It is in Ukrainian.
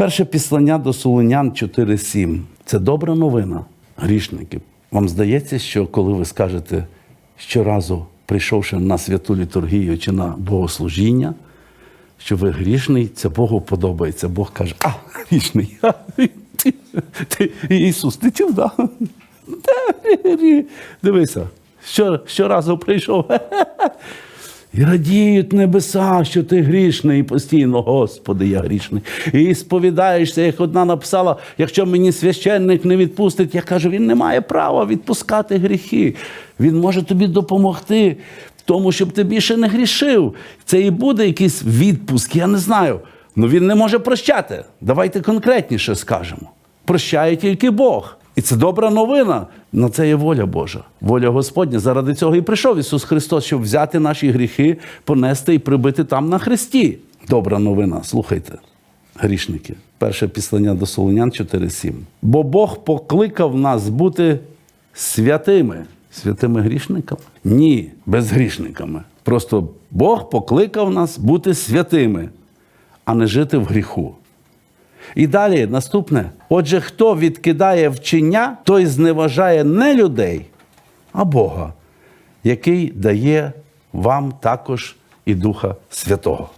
Перше післання до Солонян 4.7. Це добра новина, грішники. Вам здається, що коли ви скажете щоразу, прийшовши на святу літургію чи на богослужіння, що ви грішний, це Богу подобається. Бог каже, а, грішний. а, ти, ти, Ісус, ти чув, да? Дивися, що, щоразу прийшов. І радіють небеса, що ти грішний постійно, Господи, я грішний. І сповідаєшся, як одна написала, якщо мені священник не відпустить, я кажу, він не має права відпускати гріхи. Він може тобі допомогти в тому, щоб ти більше не грішив. Це і буде якийсь відпуск, я не знаю. Ну він не може прощати. Давайте конкретніше скажемо. Прощає тільки Бог. І це добра новина. На це є воля Божа, воля Господня. Заради цього і прийшов Ісус Христос, щоб взяти наші гріхи, понести і прибити там на хресті. Добра новина. Слухайте, грішники. Перше післання до Солонян 4.7. Бо Бог покликав нас бути святими. Святими грішниками? Ні, безгрішниками. Просто Бог покликав нас бути святими, а не жити в гріху. І далі наступне. Отже, хто відкидає вчення, той зневажає не людей, а Бога, який дає вам також і Духа Святого.